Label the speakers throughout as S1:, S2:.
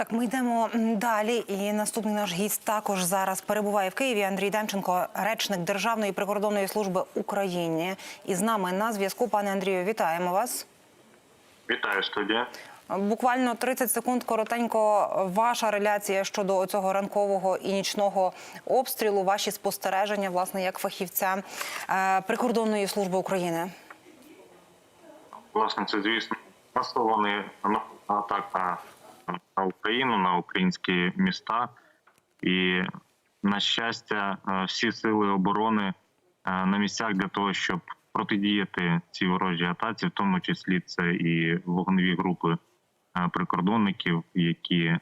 S1: Так, ми йдемо далі. І наступний наш гість також зараз перебуває в Києві. Андрій Демченко, речник Державної прикордонної служби України. І з нами на зв'язку. Пане Андрію, вітаємо вас.
S2: Вітаю студія.
S1: Буквально 30 секунд коротенько. Ваша реляція щодо цього ранкового і нічного обстрілу. Ваші спостереження, власне, як фахівця е, прикордонної служби України.
S2: Власне, це звісно масований атака на Україну, на українські міста. І на щастя, е, всі сили оборони е, на місцях для того, щоб протидіяти цій ворожій атаці, в тому числі це і вогневі групи е, прикордонників, які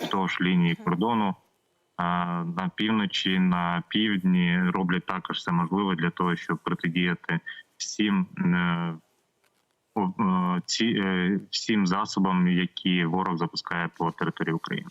S2: вздовж лінії кордону на півночі, на півдні роблять також все можливе для того, щоб протидіяти всім ці е, всім засобам, які ворог запускає по території України.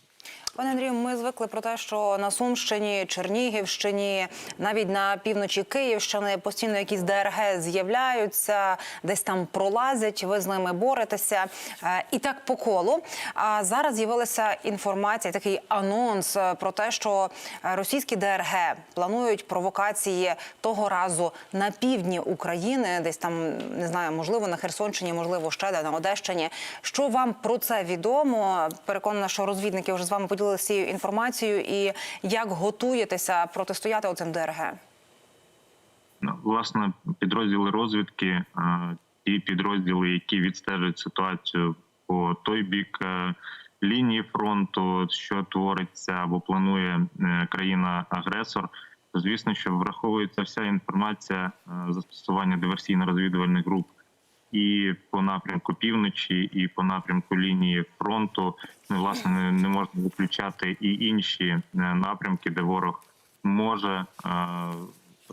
S1: Пане Андрію, ми звикли про те, що на Сумщині, Чернігівщині, навіть на півночі Київщини постійно якісь ДРГ з'являються, десь там пролазять. Ви з ними боретеся, Е, і так по колу. А зараз з'явилася інформація, такий анонс е, про те, що російські ДРГ планують провокації того разу на півдні України, десь там не знаю, можливо на Херсонщині, можливо, ще де на Одещині. Що вам про це відомо? Переконана, що розвідники вже з вами поділилися цією інформацією, і як готуєтеся протистояти оцим ДРГ?
S2: Ну, Власне, підрозділи розвідки, е, ті підрозділи, які відстежують ситуацію по той бік е, лінії фронту, що твориться або планує е, країна-агресор. Звісно, що враховується вся інформація застосування диверсійно-розвідувальних груп і по напрямку півночі, і по напрямку лінії фронту. Ну, власне, не- можна виключати і інші е, напрямки, де ворог може е,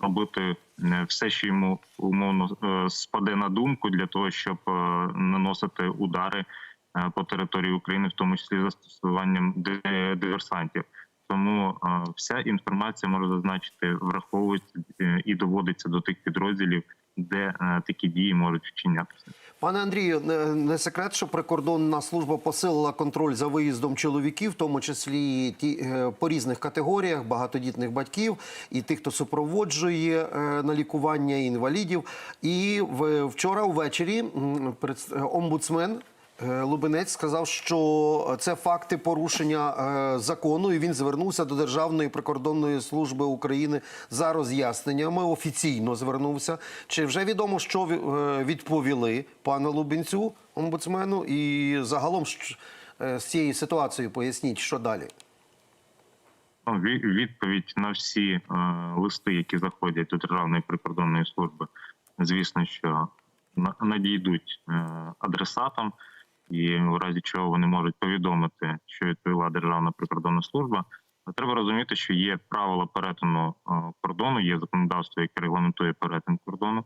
S2: робити е, все, що йому умовно спаде на думку для того, щоб наносити удари по території України, в тому числі застосуванням ди- диверсантів. Тому вся інформація може зазначити, враховується е, і доводиться до тих підрозділів, де е, такі дії можуть вчинятися.
S3: Пане Андрію, не- секрет, що прикордонна служба посилила контроль за виїздом чоловіків, в тому числі ті е, по різних категоріях багатодітних батьків і тих, хто супроводжує на лікування інвалідів. І вчора ввечері омбудсмен. Е, Лубенець сказав, що це факти порушення е, закону, і він звернувся до Державної прикордонної служби України за роз'ясненнями. Офіційно звернувся. Чи вже відомо, що е, відповіли пану Лубенцю, омбудсмену, і загалом з цією ситуацією поясніть, що далі?
S2: Ну, відповідь на всі листи, які заходять до Державної прикордонної служби, звісно, що на- надійдуть адресатам, і в разі чого вони можуть повідомити, що відповіла Державна прикордонна служба. Але Треба розуміти, що є правила перетину кордону, є законодавство, яке регламентує перетин кордону,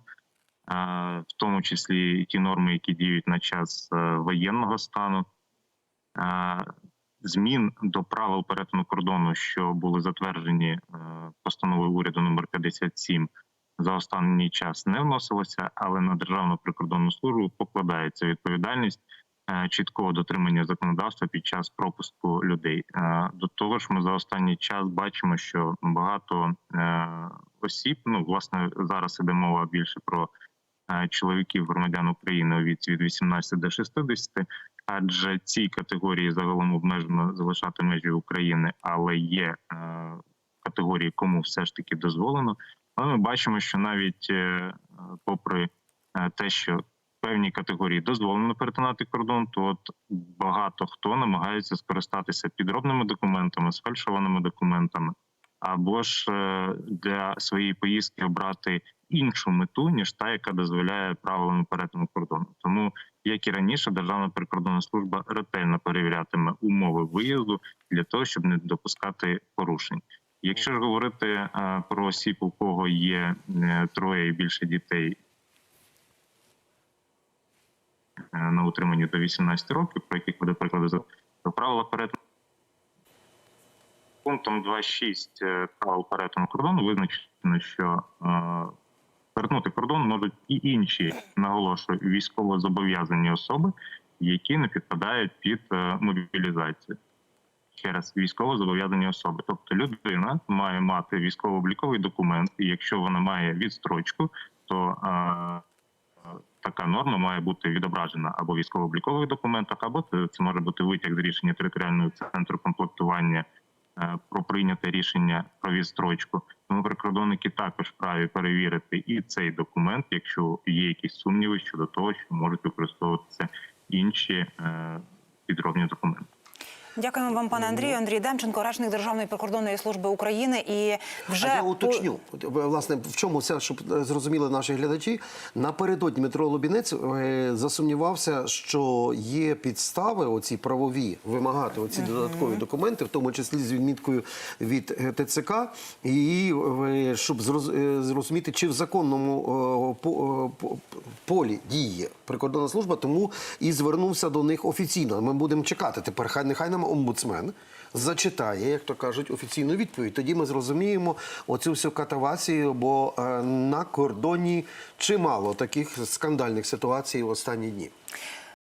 S2: в тому числі і ті норми, які діють на час е, воєнного стану. Змін до правил перетину кордону, що були затверджені е, постановою уряду номер 57 за останній час, не вносилося, але на державну прикордонну службу покладається відповідальність чіткого дотримання законодавства під час пропуску людей. Е, До того ж, ми за останній час бачимо, що багато е, осіб, ну власне зараз іде мова більше про е, чоловіків громадян України у віці від 18 до 60, адже цій категорії загалом обмежено залишати межі України, але є е, категорії, кому все ж таки дозволено. Але ми бачимо, що навіть е, попри е, те, що певні категорії дозволено перетинати кордон, то от багато хто намагається скористатися підробними документами, сфальшованими документами, або ж е, для своєї поїздки обрати іншу мету ніж та, яка дозволяє правилами перетину кордону. Тому як і раніше, Державна прикордонна служба ретельно перевірятиме умови виїзду для того, щоб не допускати порушень. Якщо ж говорити е, про осіб, у кого є е, троє і більше дітей е, на утриманні до 18 років, про яких буде приклади, то правила перетину пунктом 2.6 е, правил перетину кордону визначено, що е, перетнути кордон можуть і інші, наголошую, військово зобов'язані особи, які не підпадають під е, мобілізацію. Ще раз військово зобов'язані особи. Тобто людина має мати військово-обліковий документ, і якщо вона має відстрочку, то е, така норма має бути відображена або в військово-облікових документах, або це, це може бути витяг з рішення територіального центру комплектування е, про прийняте рішення про відстрочку. Тому прикордонники також праві перевірити і цей документ, якщо є якісь сумніви щодо того, що можуть використовуватися інші е, підробні документи.
S1: Дякуємо вам, пане Андрію. Андрій Демченко, речник Державної прикордонної служби України. І вже
S3: А я уточню, власне, в чому це, щоб е, зрозуміли наші глядачі. Напередодні Дмитро Лобінець е, засумнівався, що є підстави, оці правові, вимагати оці додаткові документи, в тому числі з відміткою від е, ТЦК, і щоб зрозуміти, чи в законному по- по- полі діє прикордонна служба, тому і звернувся до них офіційно. Ми будемо чекати тепер. Хай нехай нам омбудсмен зачитає, як то кажуть, офіційну відповідь. Тоді ми зрозуміємо оцю всю катавацію, бо е, на кордоні чимало таких скандальних ситуацій в останні дні.